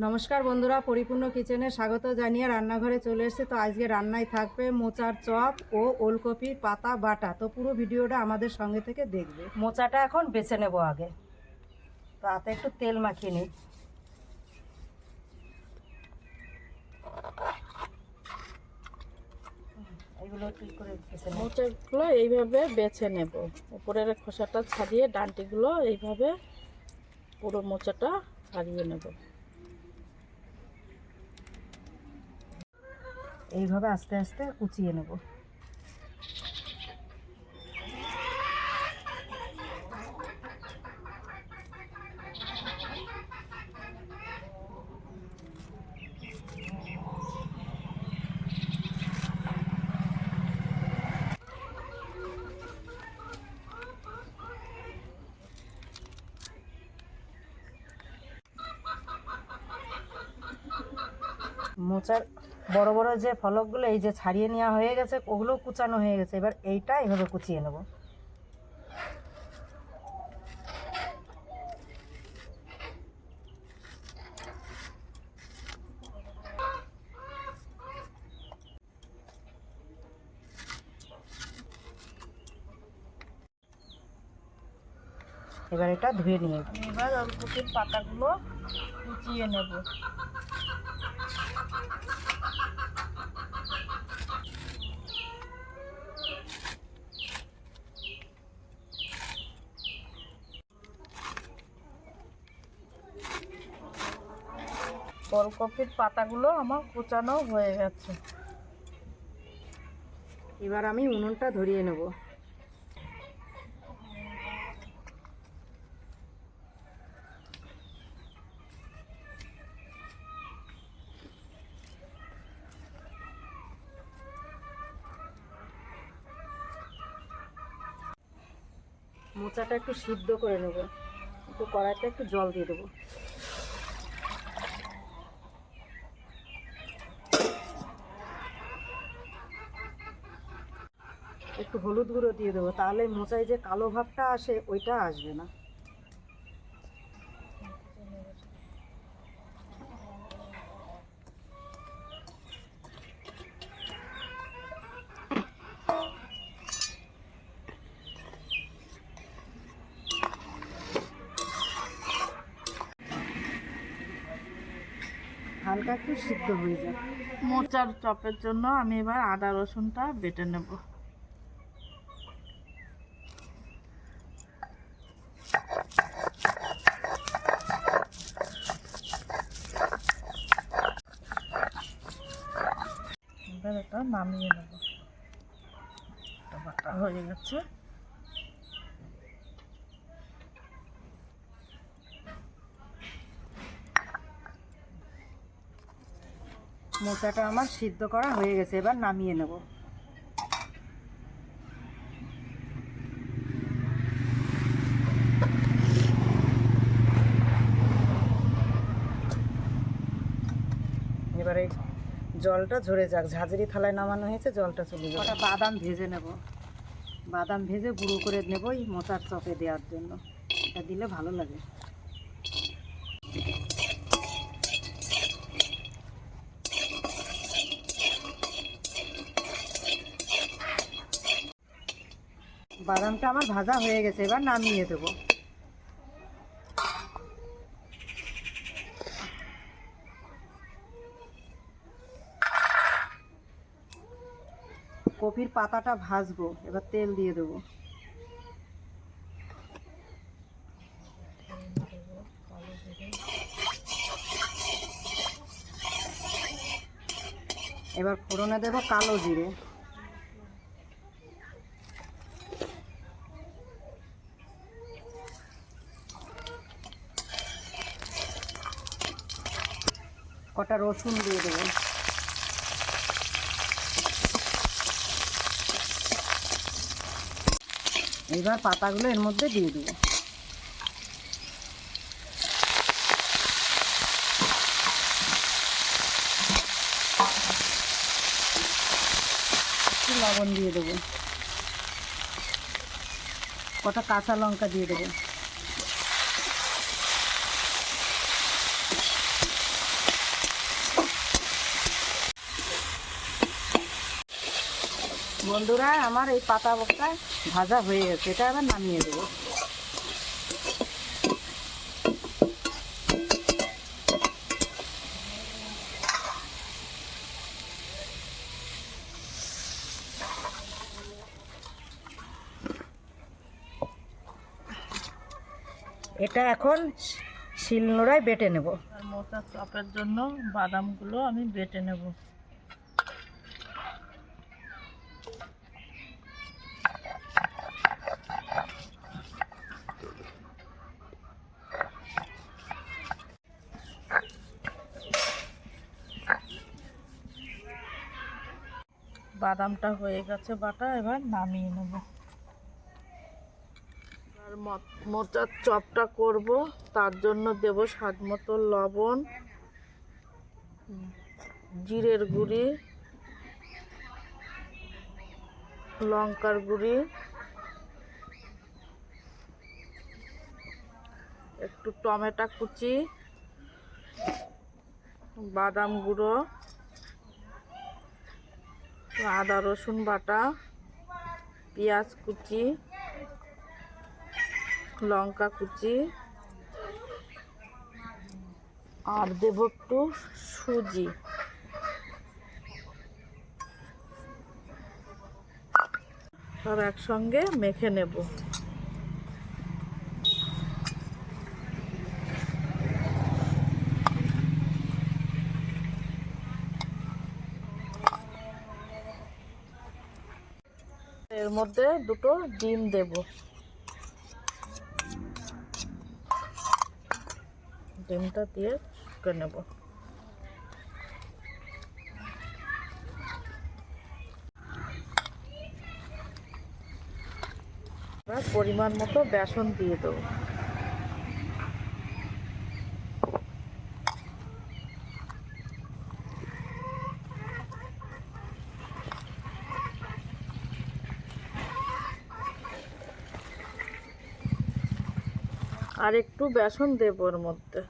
নমস্কার বন্ধুরা, পরিপূর্ণ কিচেনে স্বাগত জানিয়ে রান্নাঘরে চলে এসেছে। তো আজকে রান্নায় থাকবে মোচার চপ ও ওলকপির পাতা, বাটা। তো পুরো ভিডিওটা আমাদের সঙ্গে থেকে দেখবে। মোচাটা এখন বেছে নেব আগে। তো হাতে একটু তেল মাখিয়ে নিই। মোচাগুলো এইভাবে বেছে নেব। উপরের খোসাটা ছাড়িয়ে ডান্টিগুলো এইভাবে পুরো মোচাটা ছাড়িয়ে নেব। এইভাবে আস্তে আস্তে কুচিয়ে নেব। মোচার বড় বড় যে ফলকগুলো এই যে ছাড়িয়ে নেওয়া হয়ে গেছে ওগুলো কুচানো হয়ে গেছে। এবার এইটা এভাবে কুচিয়ে নেব। এবার এটা ধুয়ে নিয়ে এবার ওলকপির পাতাগুলো কুচিয়ে নেব। ওলকপির পাতাগুলো আমার কুচানো হয়ে গেছে। এবার আমি উনুনটা ধরিয়ে নেব। মোচাটা একটু সিদ্ধ করে নেব। একটু কড়াইতে একটু জল দিয়ে দেবো। একটু হলুদ গুঁড়ো দিয়ে দেবো, তাহলে মোচায় যে কালো ভাবটা আসে, ওইটা আসবে না। হালকা একটু সিদ্ধ হয়ে যাক। মোচার চপের জন্য আমি এবার আদা রসুনটা বেটে নেব এবার এটা নামিয়ে নেব। বাটা হয়ে গেছে। মোচাটা আমার সিদ্ধ করা হয়ে গেছে এবার নামিয়ে নেব এবারে জলটা ঝরে যাক। ঝাঁঝরি থালায় নামানো হয়েছে, জলটা চলে যাবে। ওটা বাদাম ভেজে নেব। বাদাম ভেজে গুঁড়ো করে নেব এই মোচার চপে দেওয়ার জন্য। এটা দিলে ভালো লাগে। বাদামটা আমার ভাজা হয়ে গেছে, এবার নামিয়ে দেবো। কপির পাতাটা ভাজবো, এবার তেল দিয়ে দেবো। এবার ফোড়নে দেবো কালো জিরে। কটা রসুন দিয়ে দেবো। এবার পাতাগুলো এর মধ্যে দিয়ে দেবো। লবণ দিয়ে দেবো। কটা কাঁচা লঙ্কা দিয়ে দেবো। বন্ধুরা, আমার এই পাতা বকটা ভাজা হয়ে গেছে। এটা আবার নামিয়ে দেবো। এটা এখন শিলনোড়ায় বেটে নেব। আর মোটা চপের জন্য বাদামগুলো আমি বেটে নেব। বাদামটা হয়ে গেছে বাটা, এবার নামিয়ে নেব। আর মোচার চপটা করব, তার জন্য দেব স্বাদ মতো লবণ, জিরের গুঁড়ি, লঙ্কার গুঁড়ি, একটু টমেটো কুচি, বাদাম গুঁড়ো আদা, রসুন বাটা, পেঁয়াজ কুচি, লঙ্কা কুচি, আর দেব একটু সুজি। সব একসঙ্গে মেখে নেব। এর মধ্যে দুটো ডিম দেব। ডিমটা দিয়ে শুকে নেব। পরিমাণ মতো বেসন দিয়ে দেবো। আর একটু বেসন দেবো ওর মধ্যে।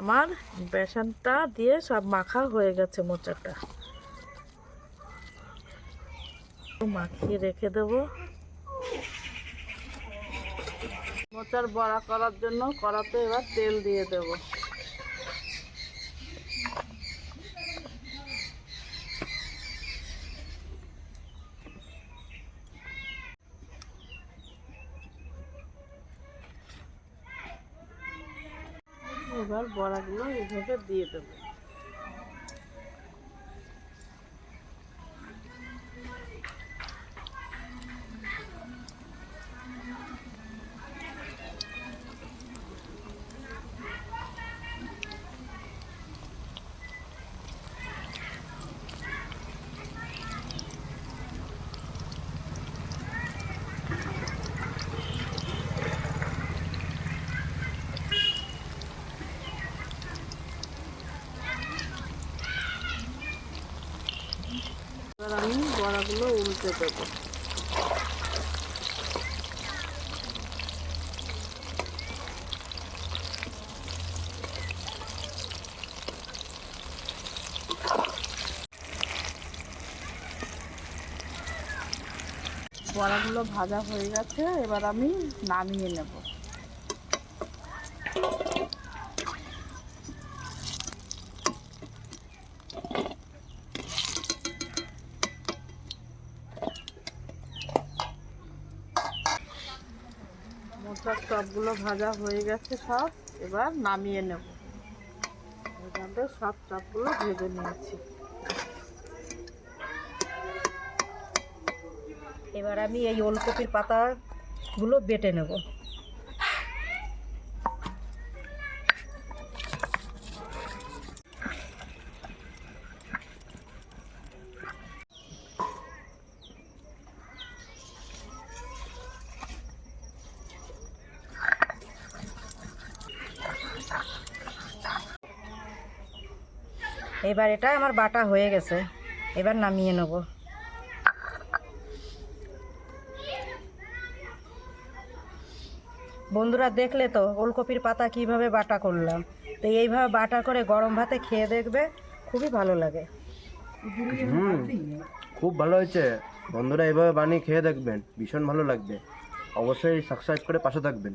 আমার বেসনটা দিয়ে সব মাখা হয়ে গেছে মোচাটা। মাখিয়ে রেখে দেব। মোচার বড়া করার জন্য কড়াতে এবার তেল দিয়ে দেব। এবার বড়াগুলো এইভাবে দিয়ে দেবো। এবার আমি বড়াগুলো উল্টে দেবো। বড়াগুলো ভাজা হয়ে গেছে এবার আমি নামিয়ে নেব মোচার চপগুলো ভাজা হয়ে গেছে সব। এবার নামিয়ে নেব। এভাবে সব চপগুলো ভেজে নিয়েছি। এবার আমি এই ওলকপির পাতাগুলো বেটে নেব। এবার এটা আমার বাটা হয়ে গেছে। এবার নামিয়ে নেব। বন্ধুরা, দেখলে তো ওলকপির পাতা কীভাবে বাটা করলাম। তো এইভাবে বাটা করে গরম ভাতে খেয়ে দেখবে খুবই ভালো লাগে। হুম, খুব ভালো হয়েছে। বন্ধুরা এভাবে বানিয়ে খেয়ে দেখবেন, ভীষণ ভালো লাগবে। অবশ্যই সাবস্ক্রাইব করে পাশে থাকবেন।